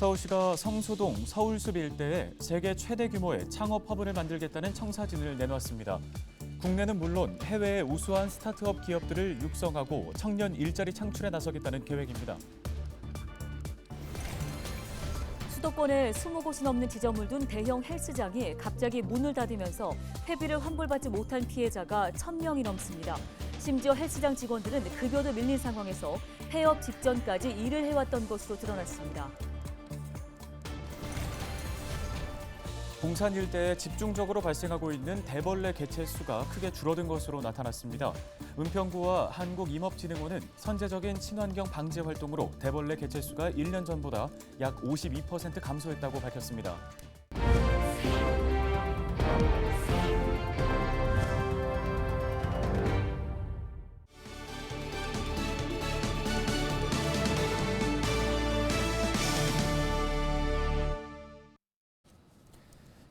서울시가 성수동, 서울숲 일대에 세계 최대 규모의 창업 허브를 만들겠다는 청사진을 내놓았습니다. 국내는 물론 해외의 우수한 스타트업 기업들을 육성하고 청년 일자리 창출에 나서겠다는 계획입니다. 수도권에 20곳이 넘는 지점을 둔 대형 헬스장이 갑자기 문을 닫으면서 회비를 환불받지 못한 피해자가 1,000명이 넘습니다. 심지어 헬스장 직원들은 급여도 밀린 상황에서 폐업 직전까지 일을 해왔던 것으로 드러났습니다. 봉산 일대에 집중적으로 발생하고 있는 대벌레 개체 수가 크게 줄어든 것으로 나타났습니다. 은평구와 한국임업진흥원은 선제적인 친환경 방제 활동으로 대벌레 개체 수가 1년 전보다 약 52% 감소했다고 밝혔습니다.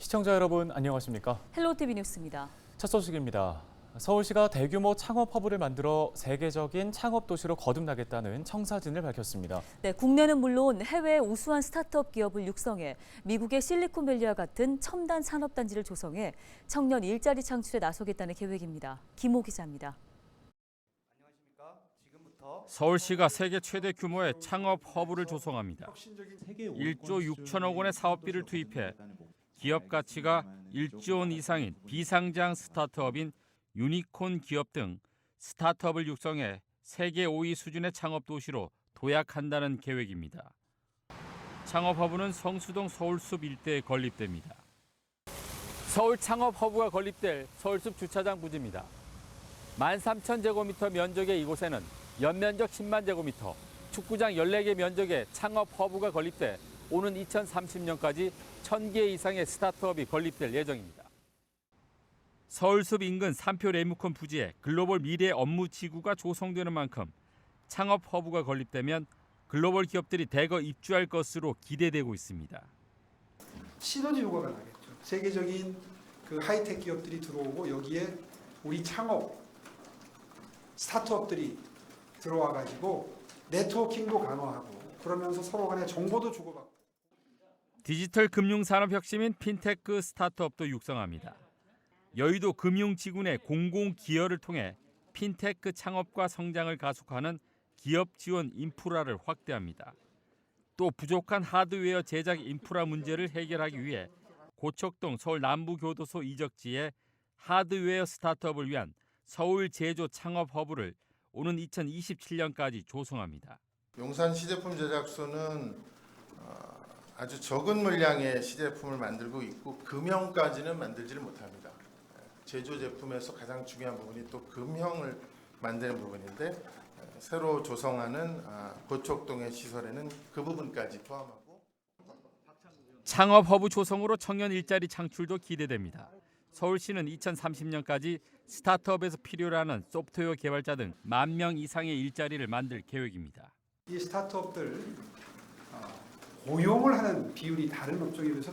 시청자 여러분 안녕하십니까? 헬로티비 뉴스입니다. 첫 소식입니다. 서울시가 대규모 창업 허브를 만들어 세계적인 창업 도시로 거듭나겠다는 청사진을 밝혔습니다. 네, 국내는 물론 해외 우수한 스타트업 기업을 육성해 미국의 실리콘밸리와 같은 첨단 산업 단지를 조성해 청년 일자리 창출에 나서겠다는 계획입니다. 김호 기자입니다. 서울시가 세계 최대 규모의 창업 허브를 조성합니다. 1조 6천억 원의 사업비를 투입해 기업 가치가 1조 원 이상인 비상장 스타트업인 유니콘 기업 등 스타트업을 육성해 세계 5위 수준의 창업 도시로 도약한다는 계획입니다. 창업 허브는 성수동 서울숲 일대에 건립됩니다. 서울 창업 허브가 건립될 서울숲 주차장 부지입니다. 13,000제곱미터 면적의 이곳에는 연면적 10만 제곱미터, 축구장 14개 면적의 창업 허브가 건립돼 오는 2030년까지 1,000개 이상의 스타트업이 건립될 예정입니다. 서울숲 인근 삼표 레무콘 부지에 글로벌 미래 업무 지구가 조성되는 만큼 창업 허브가 건립되면 글로벌 기업들이 대거 입주할 것으로 기대되고 있습니다. 시너지 효과가 나겠죠. 세계적인 그 하이텍 기업들이 들어오고 여기에 우리 창업 스타트업들이 들어와 가지고 네트워킹도 강화하고 그러면서 서로 간에 정보도 주고받고 디지털 금융 산업 혁신인 핀테크 스타트업도 육성합니다. 여의도 금융지구 내 공공 기여를 통해 핀테크 창업과 성장을 가속하는 기업 지원 인프라를 확대합니다. 또 부족한 하드웨어 제작 인프라 문제를 해결하기 위해 고척동 서울 남부교도소 이적지에 하드웨어 스타트업을 위한 서울 제조 창업 허브를 오는 2027년까지 조성합니다. 용산 시제품 제작소는 어, 아주 적은 물량의 시제품을 만들고 있고 금형까지는 만들지를 못합니다. 제조 제품에서 가장 중요한 부분이 또 금형을 만드는 부분인데 에, 새로 조성하는 아, 고척동의 시설에는 그 부분까지 포함하고 창업 허브 조성으로 청년 일자리 창출도 기대됩니다. 서울시는 2030년까지 스타트업에서 필요로 하는 소프트웨어 개발자 등 만 명 이상의 일자리를 만들 계획입니다. 이 스타트업들 어, 고용을 하는 비율이 다른 업종에 비해서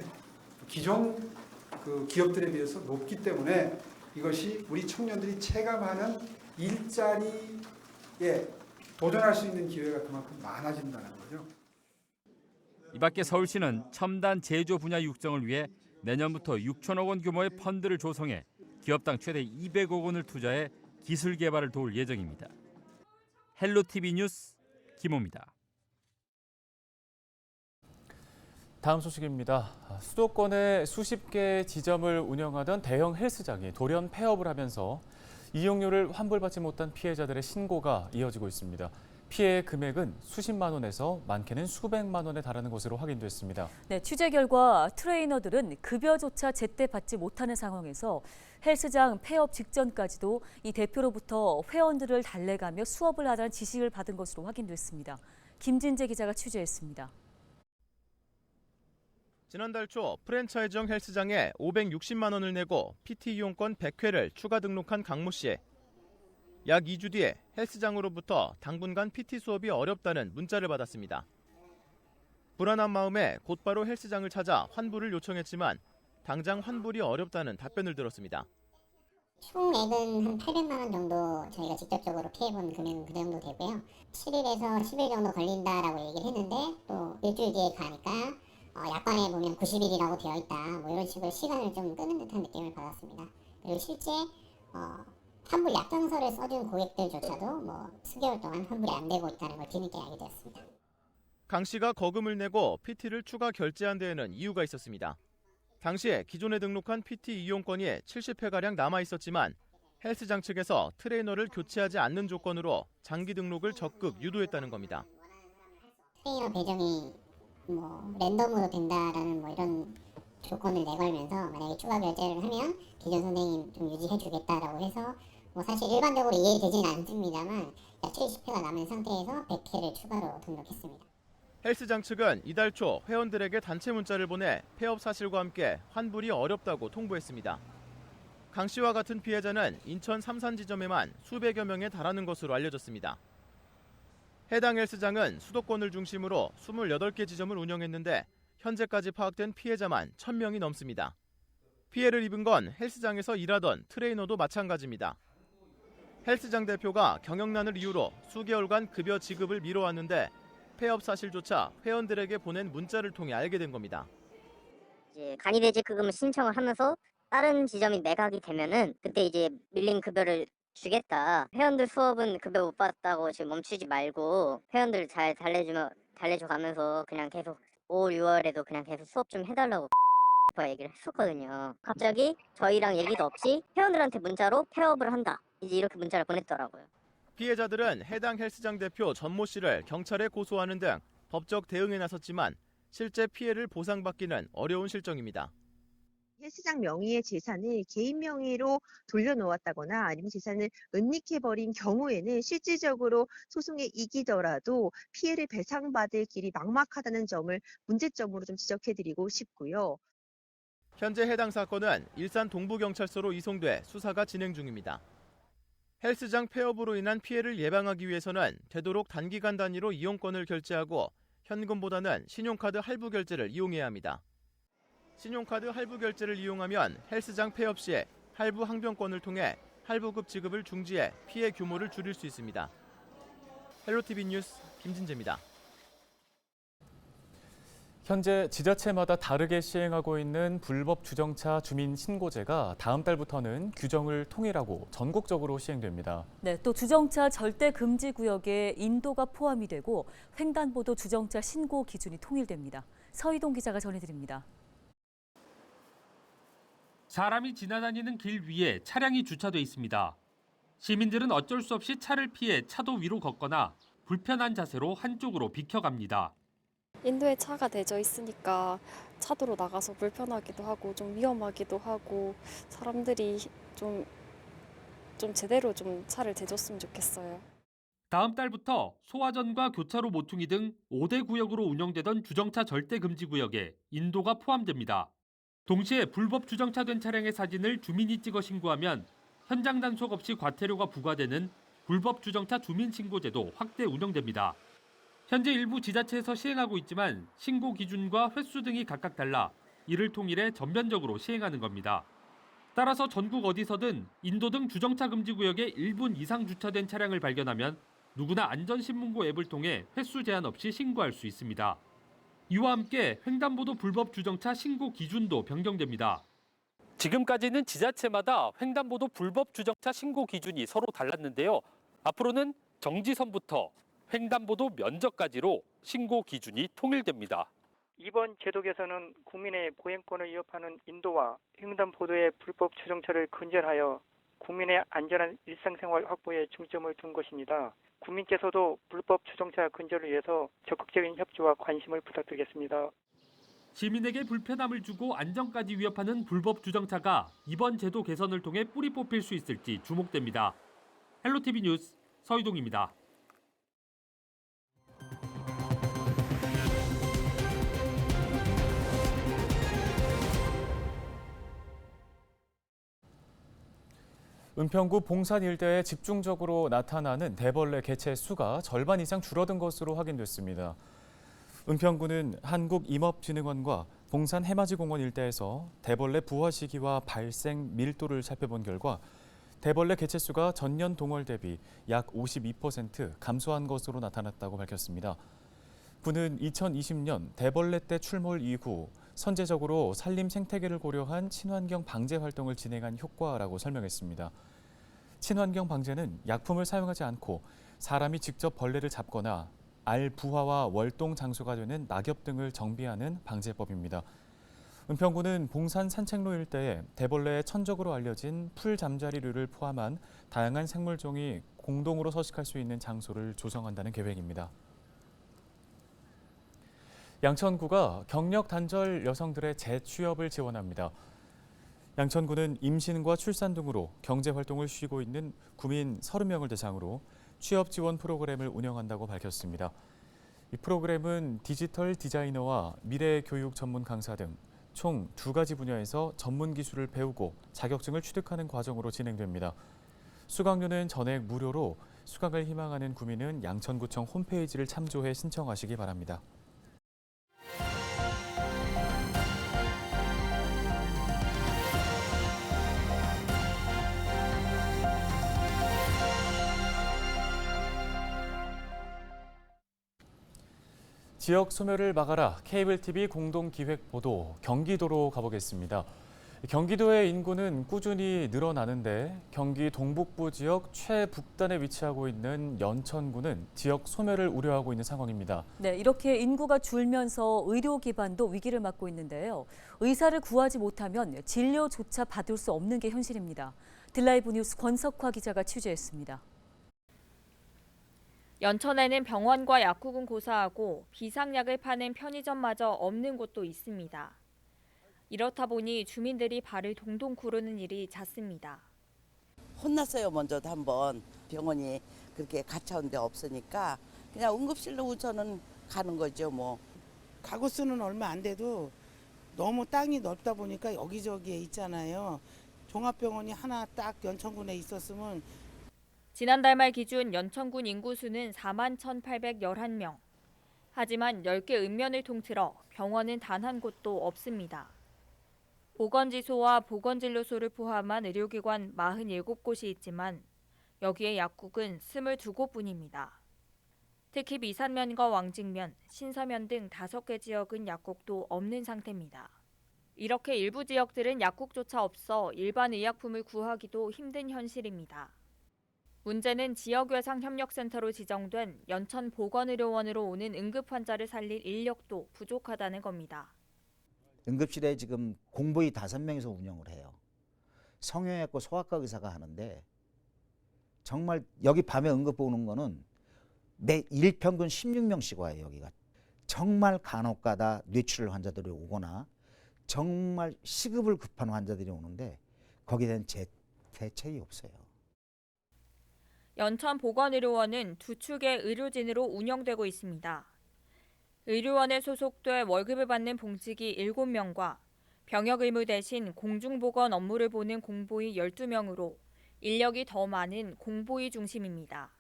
기존 그 기업들에 비해서 높기 때문에 이것이 우리 청년들이 체감하는 일자리에 도전할 수 있는 기회가 그만큼 많아진다는 거죠. 이 밖에 서울시는 첨단 제조 분야 육성을 위해 내년부터 6천억 원 규모의 펀드를 조성해 기업당 최대 200억 원을 투자해 기술 개발을 도울 예정입니다. 헬로티비 뉴스 김호입니다. 다음 소식입니다. 수도권에 수십 개의 지점을 운영하던 대형 헬스장이 돌연 폐업을 하면서 이용료를 환불받지 못한 피해자들의 신고가 이어지고 있습니다. 피해 금액은 수십만 원에서 많게는 수백만 원에 달하는 것으로 확인됐습니다. 네, 취재 결과 트레이너들은 급여조차 제때 받지 못하는 상황에서 헬스장 폐업 직전까지도 이 대표로부터 회원들을 달래가며 수업을 하라는 지시를 받은 것으로 확인됐습니다. 김진재 기자가 취재했습니다. 지난달 초 프랜차이즈형 헬스장에 560만 원을 내고 PT 이용권 100회를 추가 등록한 강모 씨. 약 2주 뒤에 헬스장으로부터 당분간 PT 수업이 어렵다는 문자를 받았습니다. 불안한 마음에 곧바로 헬스장을 찾아 환불을 요청했지만 당장 환불이 어렵다는 답변을 들었습니다. 총액은 한 800만 원 정도 저희가 직접적으로 피해본 금액은 그 정도 되고요. 7일에서 10일 정도 걸린다라고 얘기를 했는데 또 일주일 뒤에 가니까 어, 약관에 보면 90일이라고 되어 있다. 뭐 이런 식으로 시간을 좀 끄는 듯한 느낌을 받았습니다. 그리고 실제 어, 환불 약정서를 써준 고객들조차도 뭐 수개월 동안 환불이 안 되고 있다는 걸 뒤늦게 알게 되었습니다. 강 씨가 거금을 내고 PT를 추가 결제한 데에는 이유가 있었습니다. 당시에 기존에 등록한 PT 이용권이 70회가량 남아 있었지만 헬스장 측에서 트레이너를 교체하지 않는 조건으로 장기 등록을 적극 유도했다는 겁니다. 트레이너 배정이 뭐 랜덤으로 된다라는 뭐 이런 조건을 내걸면서 만약에 추가 결제를 하면 기존 선생님 좀 유지해 주겠다라고 해서 뭐 사실 일반적으로 이해되지는 않습니다만 약 70회가 남은 상태에서 100회를 추가로 등록했습니다. 헬스장 측은 이달 초 회원들에게 단체 문자를 보내 폐업 사실과 함께 환불이 어렵다고 통보했습니다. 강 씨와 같은 피해자는 인천 삼산 지점에만 수백여 명에 달하는 것으로 알려졌습니다. 해당 헬스장은 수도권을 중심으로 28개 지점을 운영했는데 현재까지 파악된 피해자만 1000명이 넘습니다. 피해를 입은 건 헬스장에서 일하던 트레이너도 마찬가지입니다. 헬스장 대표가 경영난을 이유로 수개월간 급여 지급을 미뤄왔는데 폐업 사실조차 회원들에게 보낸 문자를 통해 알게 된 겁니다. 이제 간이배제급금을 신청을 하면서 다른 지점이 매각이 되면은 그때 이제 밀린 급여를 주겠다. 회원들 수업은 급여 못 받았다고 지금 멈추지 말고 회원들 잘 달래주면 달래줘 가면서 그냥 계속 5월, 6월에도 그냥 계속 수업 좀 해달라고 얘기를 했었거든요. 갑자기 저희랑 얘기도 없이 회원들한테 문자로 폐업을 한다. 이제 이렇게 문자를 보냈더라고요. 피해자들은 해당 헬스장 대표 전모 씨를 경찰에 고소하는 등 법적 대응에 나섰지만 실제 피해를 보상받기는 어려운 실정입니다. 헬스장 명의의 재산을 개인 명의로 돌려놓았다거나 아니면 재산을 은닉해버린 경우에는 실질적으로 소송에 이기더라도 피해를 배상받을 길이 막막하다는 점을 문제점으로 좀 지적해드리고 싶고요. 현재 해당 사건은 일산 동부경찰서로 이송돼 수사가 진행 중입니다. 헬스장 폐업으로 인한 피해를 예방하기 위해서는 되도록 단기간 단위로 이용권을 결제하고 현금보다는 신용카드 할부 결제를 이용해야 합니다. 신용카드 할부 결제를 이용하면 헬스장 폐업 시에 할부 항변권을 통해 할부급 지급을 중지해 피해 규모를 줄일 수 있습니다. 헬로티비 뉴스 김진재입니다. 현재 지자체마다 다르게 시행하고 있는 불법 주정차 주민 신고제가 다음 달부터는 규정을 통일하고 전국적으로 시행됩니다. 네, 또 주정차 절대 금지 구역에 인도가 포함이 되고 횡단보도 주정차 신고 기준이 통일됩니다. 서희동 기자가 전해드립니다. 사람이 지나다니는 길 위에 차량이 주차돼 있습니다. 시민들은 어쩔 수 없이 차를 피해 차도 위로 걷거나 불편한 자세로 한쪽으로 비켜갑니다. 인도에 차가 대져 있으니까 차도로 나가서 불편하기도 하고 좀 위험하기도 하고 사람들이 좀, 좀 제대로 좀 차를 대줬으면 좋겠어요. 다음 달부터 소화전과 교차로 모퉁이 등 5대 구역으로 운영되던 주정차 절대 금지 구역에 인도가 포함됩니다. 동시에 불법 주정차된 차량의 사진을 주민이 찍어 신고하면 현장 단속 없이 과태료가 부과되는 불법 주정차 주민 신고제도 확대 운영됩니다. 현재 일부 지자체에서 시행하고 있지만 신고 기준과 횟수 등이 각각 달라 이를 통일해 전면적으로 시행하는 겁니다. 따라서 전국 어디서든 인도 등 주정차 금지 구역에 1분 이상 주차된 차량을 발견하면 누구나 안전신문고 앱을 통해 횟수 제한 없이 신고할 수 있습니다. 이와 함께 횡단보도 불법 주정차 신고 기준도 변경됩니다. 지금까지는 지자체마다 횡단보도 불법 주정차 신고 기준이 서로 달랐는데요. 앞으로는 정지선부터 횡단보도 면적까지로 신고 기준이 통일됩니다. 이번 제도 개선은 국민의 보행권을 위협하는 인도와 횡단보도의 불법 주정차를 근절하여 국민의 안전한 일상생활 확보에 중점을 둔 것입니다. 국민께서도 불법 주정차 근절을 위해서 적극적인 협조와 관심을 부탁드리겠습니다. 시민에게 불편함을 주고 안전까지 위협하는 불법 주정차가 이번 제도 개선을 통해 뿌리 뽑힐 수 있을지 주목됩니다. 헬로티비 뉴스 서희동입니다. 은평구 봉산 일대에 집중적으로 나타나는 대벌레 개체 수가 절반 이상 줄어든 것으로 확인됐습니다. 은평구는 한국임업진흥원과 봉산 해맞이공원 일대에서 대벌레 부화 시기와 발생 밀도를 살펴본 결과 대벌레 개체 수가 전년 동월 대비 약 52% 감소한 것으로 나타났다고 밝혔습니다. 군은 2020년 대벌레 때 출몰 이후 선제적으로 산림 생태계를 고려한 친환경 방제 활동을 진행한 효과라고 설명했습니다. 친환경 방제는 약품을 사용하지 않고 사람이 직접 벌레를 잡거나 알 부화와 월동 장소가 되는 낙엽 등을 정비하는 방제법입니다. 은평구는 봉산 산책로 일대에 대벌레에 천적으로 알려진 풀 잠자리류를 포함한 다양한 생물종이 공동으로 서식할 수 있는 장소를 조성한다는 계획입니다. 양천구가 경력 단절 여성들의 재취업을 지원합니다. 양천구는 임신과 출산 등으로 경제 활동을 쉬고 있는 구민 30명을 대상으로 취업 지원 프로그램을 운영한다고 밝혔습니다. 이 프로그램은 디지털 디자이너와 미래 교육 전문 강사 등 총 두 가지 분야에서 전문 기술을 배우고 자격증을 취득하는 과정으로 진행됩니다. 수강료는 전액 무료로 수강을 희망하는 구민은 양천구청 홈페이지를 참조해 신청하시기 바랍니다. 지역 소멸을 막아라 케이블 TV 공동 기획 보도 경기도로 가보겠습니다. 경기도의 인구는 꾸준히 늘어나는데 경기 동북부 지역 최북단에 위치하고 있는 연천구는 지역 소멸을 우려하고 있는 상황입니다. 네, 이렇게 인구가 줄면서 의료 기반도 위기를 맞고 있는데요. 의사를 구하지 못하면 진료조차 받을 수 없는 게 현실입니다. 딜라이브 뉴스 권석화 기자가 취재했습니다. 연천에는 병원과 약국은 고사하고 비상약을 파는 편의점마저 없는 곳도 있습니다. 이렇다 보니 주민들이 발을 동동 구르는 일이 잦습니다. 혼났어요 먼저도 한번 병원이 그렇게 가차운 데 없으니까 그냥 응급실로 우선은 가는 거죠 뭐 가구 수는 얼마 안 돼도 너무 땅이 넓다 보니까 여기저기에 있잖아요. 종합병원이 하나 딱 연천군에 있었으면 지난달 말 기준 연천군 인구수는 4만 1,811명. 하지만 10개 읍면을 통틀어 병원은 단 한 곳도 없습니다. 보건지소와 보건진료소를 포함한 의료기관 47곳이 있지만 여기에 약국은 22곳뿐입니다. 특히 미산면과 왕직면, 신서면 등 5개 지역은 약국도 없는 상태입니다. 이렇게 일부 지역들은 약국조차 없어 일반 의약품을 구하기도 힘든 현실입니다. 문제는 지역외상 협력센터로 지정된 연천 보건의료원으로 오는 응급 환자를 살릴 인력도 부족하다는 겁니다. 응급실에 지금 공보이 다섯 명이서 운영을 해요. 성형외과 소아과 의사가 하는데 정말 여기 밤에 응급 오는 거는 매 일평균 16명씩 와요 여기가. 정말 간혹 가다 뇌출혈 환자들이 오거나 정말 시급을 급한 환자들이 오는데 거기에 대한 제, 대책이 없어요. 연천 보건의료원은 두 축의 의료진으로 운영되고 있습니다. 의료원에 소속돼 월급을 받는 봉직이 7명과 병역 의무 대신 공중보건 업무를 보는 공보위 12명으로 인력이 더 많은 공보위 중심입니다.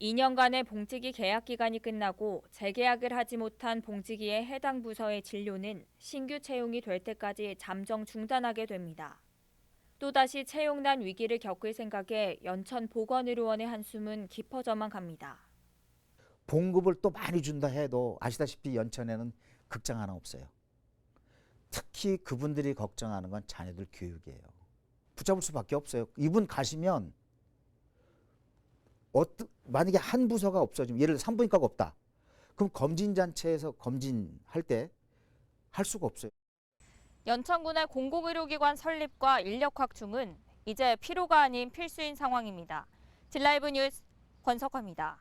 2년간의 봉직이 계약 기간이 끝나고 재계약을 하지 못한 봉직이의 해당 부서의 진료는 신규 채용이 될 때까지 잠정 중단하게 됩니다. 또다시 채용난 위기를 겪을 생각에 연천 보건의료원의 한숨은 깊어져만 갑니다. 봉급을 또 많이 준다 해도 아시다시피 연천에는 극장 하나 없어요. 특히 그분들이 걱정하는 건 자녀들 교육이에요. 붙잡을 수밖에 없어요. 이분 가시면 어떠, 만약에 한 부서가 없어지면 예를 들어 산부인과가 없다. 그럼 검진잔치에서 검진할 때 할 수가 없어요. 연천군의 공공의료기관 설립과 인력 확충은 이제 필요가 아닌 필수인 상황입니다. 딜라이브 뉴스 권석화입니다.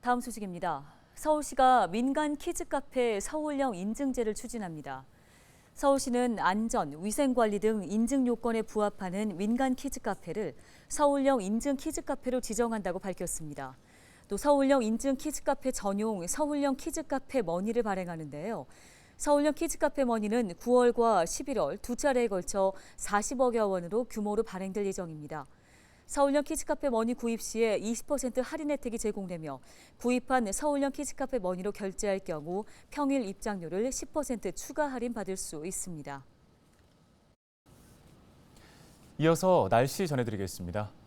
다음 소식입니다. 서울시가 민간 키즈 카페 서울형 인증제를 추진합니다. 서울시는 안전, 위생관리 등 인증 요건에 부합하는 민간 키즈 카페를 서울형 인증 키즈 카페로 지정한다고 밝혔습니다. 또 서울형 인증 키즈 카페 전용 서울형 키즈 카페 머니를 발행하는데요. 서울형 키즈 카페 머니는 9월과 11월 두 차례에 걸쳐 40억여 원으로 규모로 발행될 예정입니다. 서울형 키즈카페 머니 구입 시에 20% 할인 혜택이 제공되며 구입한 서울형 키즈카페 머니로 결제할 경우 평일 입장료를 10% 추가 할인 받을 수 있습니다. 이어서 날씨 전해드리겠습니다.